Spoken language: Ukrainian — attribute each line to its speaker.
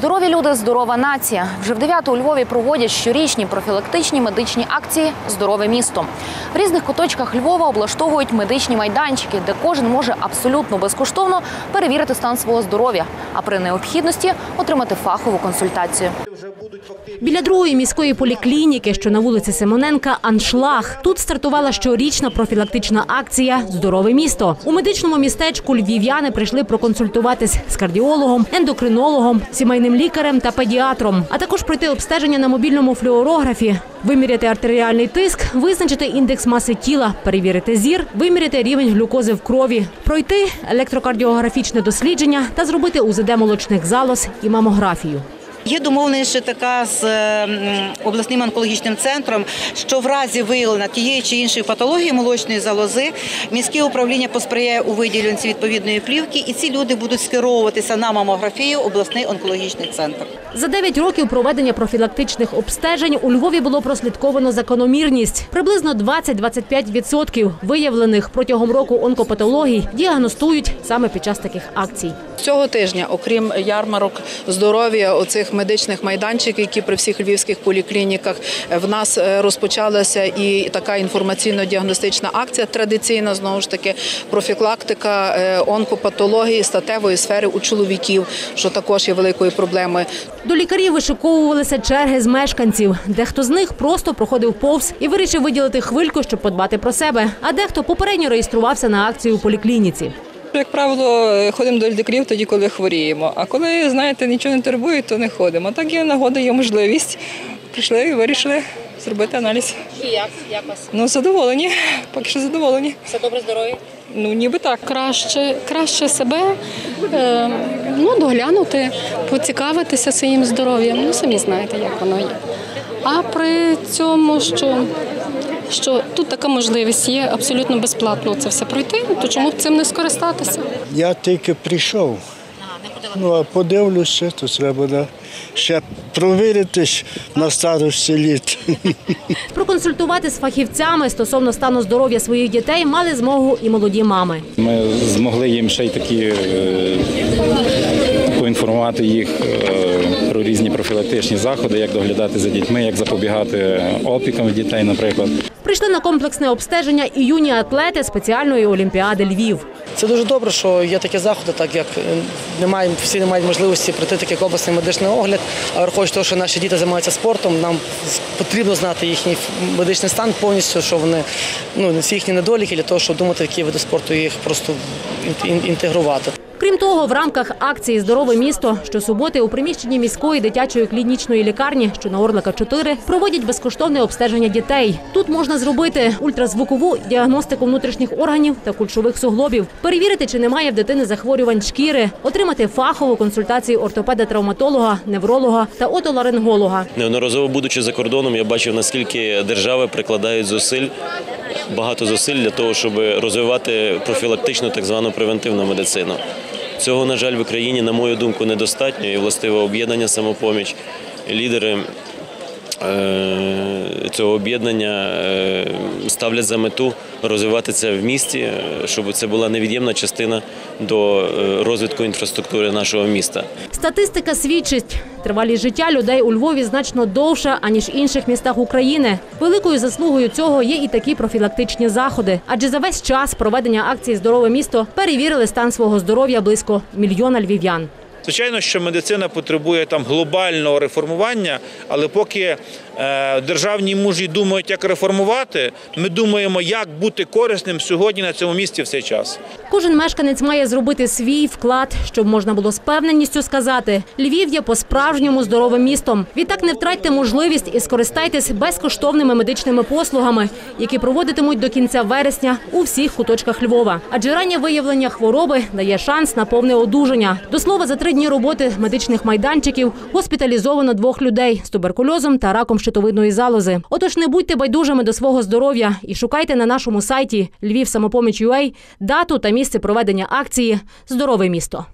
Speaker 1: Здорові люди, здорова нація. Вже в 9 у Львові проводять щорічні профілактичні медичні акції Здорове місто. В різних куточках Львова облаштовують медичні майданчики, де кожен може абсолютно безкоштовно перевірити стан свого здоров'я, а при необхідності отримати фахову консультацію.
Speaker 2: Біля другої міської поліклініки, що на вулиці Симоненка, аншлаг. Тут стартувала щорічна профілактична акція Здорове місто. У медичному містечку львів'яни прийшли проконсультуватись з кардіологом, ендокринологом, сімейним лікарем та педіатром, а також пройти обстеження на мобільному флюорографі, виміряти артеріальний тиск, визначити індекс маси тіла, перевірити зір, виміряти рівень глюкози в крові, пройти електрокардіографічне дослідження та зробити УЗД молочних залоз і мамографію.
Speaker 3: Є домовленість ще така з е, обласним онкологічним центром, що в разі виявлення тієї чи іншої патології молочної залози міське управління посприяє у виділенні відповідної плівки, і ці люди будуть скеровуватися на мамографію обласний онкологічний центр.
Speaker 2: За 9 років проведення профілактичних обстежень у Львові було прослідковано закономірність. Приблизно 20-25% виявлених протягом року онкопатологій діагностують саме під час таких акцій.
Speaker 4: Цього тижня, окрім ярмарок здоров'я, оцих медичних майданчиків, які при всіх львівських поліклініках в нас е, розпочалася і така інформаційно-діагностична акція. Традиційна знову ж таки профілактика е, онкопатології статевої сфери у чоловіків, що також є великою проблемою.
Speaker 2: До лікарів вишиковувалися черги з мешканців. Дехто з них просто проходив повз і вирішив виділити хвильку, щоб подбати про себе. А дехто попередньо реєструвався на акцію у поліклініці.
Speaker 5: Як правило, ходимо до лікарів тоді, коли хворіємо. А коли, знаєте, нічого не турбує, то не ходимо. Так є нагода, є можливість. Прийшли і вирішили зробити аналіз.
Speaker 2: І як? Як вас?
Speaker 5: Ну, задоволені. Поки що задоволені.
Speaker 2: Все добре здоров'я?
Speaker 5: Ну, ніби так.
Speaker 6: краще, краще себе е, ну, доглянути, поцікавитися своїм здоров'ям. Ну, самі знаєте, як воно є. А при цьому, що, що тут така можливість є абсолютно безплатно це все пройти, то чому б цим не скористатися?
Speaker 7: Я тільки прийшов. Ну, а подивлюся, то треба да, ще провіритись на старості літ.
Speaker 2: Проконсультувати з фахівцями стосовно стану здоров'я своїх дітей мали змогу і молоді мами.
Speaker 8: Ми змогли їм ще й такі е, поінформувати їх е, про різні профілактичні заходи, як доглядати за дітьми, як запобігати опікам дітей, наприклад.
Speaker 2: Прийшли на комплексне обстеження і юні атлети спеціальної олімпіади Львів.
Speaker 9: Це дуже добре, що є такі заходи, так як е, немає, всі не мають можливості пройти такий обласний медичний огляд. А враховуючи того, що наші діти займаються спортом, нам потрібно знати їхній медичний стан повністю, що вони ну всі їхні недоліки для того, щоб думати, які види спорту їх просто ін- ін- інтегрувати.
Speaker 2: Крім того, в рамках акції Здорове місто щосуботи у приміщенні міської дитячої клінічної лікарні, що на Орлика 4, проводять безкоштовне обстеження дітей. Тут можна зробити ультразвукову діагностику внутрішніх органів та кульшових суглобів, перевірити, чи немає в дитини захворювань шкіри, отримати фахову консультацію ортопеда-травматолога, невролога та отоларинголога.
Speaker 10: Неодноразово будучи за кордоном, я бачив, наскільки держави прикладають зусиль, багато зусиль для того, щоб розвивати профілактичну так звану превентивну медицину. Цього, на жаль, в Україні, на мою думку, недостатньо. І властиве об'єднання самопоміч, лідери е, цього об'єднання е, ставлять за мету розвивати це в місті, е, щоб це була невід'ємна частина до е, розвитку інфраструктури нашого міста.
Speaker 2: Статистика свідчить, тривалість життя людей у Львові значно довша, аніж в інших містах України. Великою заслугою цього є і такі профілактичні заходи. Адже за весь час проведення акції Здорове місто перевірили стан свого здоров'я близько мільйона львів'ян.
Speaker 11: Звичайно, що медицина потребує там глобального реформування, але поки державні мужі думають, як реформувати, ми думаємо, як бути корисним сьогодні на цьому місці в час.
Speaker 2: Кожен мешканець має зробити свій вклад, щоб можна було з певненістю сказати: Львів є по-справжньому здоровим містом. Відтак не втратьте можливість і скористайтесь безкоштовними медичними послугами, які проводитимуть до кінця вересня у всіх куточках Львова. Адже раннє виявлення хвороби дає шанс на повне одужання. До слова, за три дні роботи медичних майданчиків госпіталізовано двох людей з туберкульозом та раком щитовидної залози. Отож, не будьте байдужими до свого здоров'я і шукайте на нашому сайті Львів дату та місце проведення акції Здорове місто.